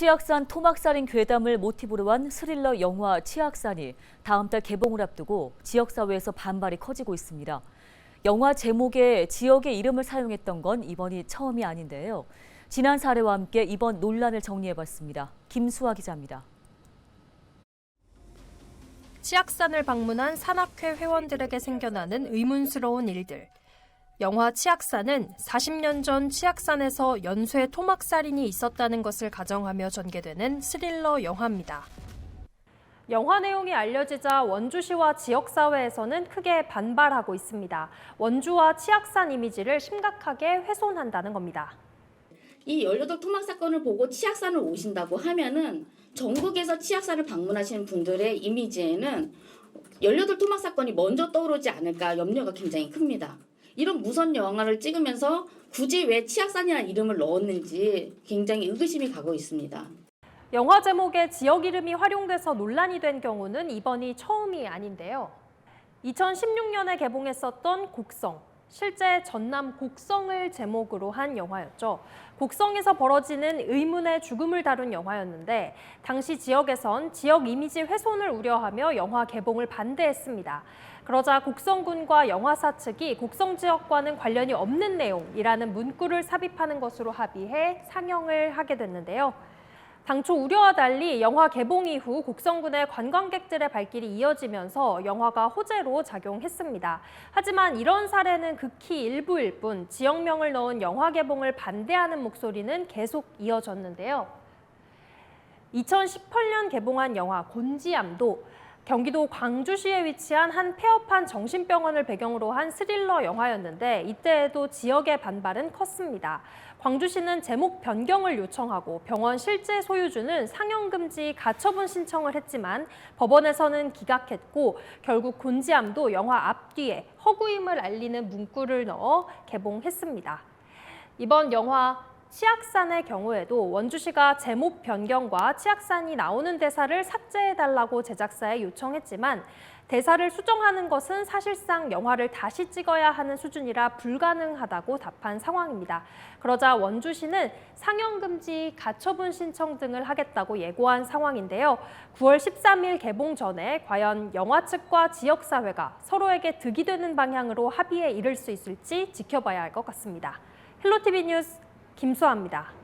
치악산 토막살인 괴담을 모티브로 한 스릴러 영화 치악산이 다음 달 개봉을 앞두고 지역사회에서 반발이 커지고 있습니다. 영화 제목에 지역의 이름을 사용했던 건 이번이 처음이 아닌데요. 지난 사례와 함께 이번 논란을 정리해봤습니다. 김수아 기자입니다. 치악산을 방문한 산악회 회원들에게 생겨나는 의문스러운 일들. 영화 치악산은 40년 전 치악산에서 연쇄 토막살인이 있었다는 것을 가정하며 전개되는 스릴러 영화입니다. 영화 내용이 알려지자 원주시와 지역사회에서는 크게 반발하고 있습니다. 원주와 치악산 이미지를 심각하게 훼손한다는 겁니다. 이 18 토막 사건을 보고 치악산을 오신다고 하면은 전국에서 치악산을 방문하시는 분들의 이미지에는 18 토막 사건이 먼저 떠오르지 않을까 염려가 굉장히 큽니다. 이런 무선 영화를 찍으면서 굳이 왜 치악산이라는 이름을 넣었는지 굉장히 의구심이 가고 있습니다. 영화 제목에 지역 이름이 활용돼서 논란이 된 경우는 이번이 처음이 아닌데요. 2016년에 개봉했었던 곡성. 실제 전남 곡성을 제목으로 한 영화였죠. 곡성에서 벌어지는 의문의 죽음을 다룬 영화였는데 당시 지역에선 지역 이미지 훼손을 우려하며 영화 개봉을 반대했습니다. 그러자 곡성군과 영화사 측이 곡성 지역과는 관련이 없는 내용이라는 문구를 삽입하는 것으로 합의해 상영을 하게 됐는데요. 당초 우려와 달리 영화 개봉 이후 곡성군의 관광객들의 발길이 이어지면서 영화가 호재로 작용했습니다. 하지만 이런 사례는 극히 일부일 뿐 지역명을 넣은 영화 개봉을 반대하는 목소리는 계속 이어졌는데요. 2018년 개봉한 영화 곤지암도 경기도 광주시에 위치한 한 폐업한 정신병원을 배경으로 한 스릴러 영화였는데 이때에도 지역의 반발은 컸습니다. 광주시는 제목 변경을 요청하고 병원 실제 소유주는 상영 금지 가처분 신청을 했지만 법원에서는 기각했고 결국 곤지암도 영화 앞뒤에 허구임을 알리는 문구를 넣어 개봉했습니다. 이번 영화 치악산의 경우에도 원주시가 제목 변경과 치악산이 나오는 대사를 삭제해달라고 제작사에 요청했지만 대사를 수정하는 것은 사실상 영화를 다시 찍어야 하는 수준이라 불가능하다고 답한 상황입니다. 그러자 원주시는 상영금지 가처분 신청 등을 하겠다고 예고한 상황인데요. 9월 13일 개봉 전에 과연 영화 측과 지역사회가 서로에게 득이 되는 방향으로 합의에 이를 수 있을지 지켜봐야 할 것 같습니다. 헬로티비 뉴스 김수아입니다.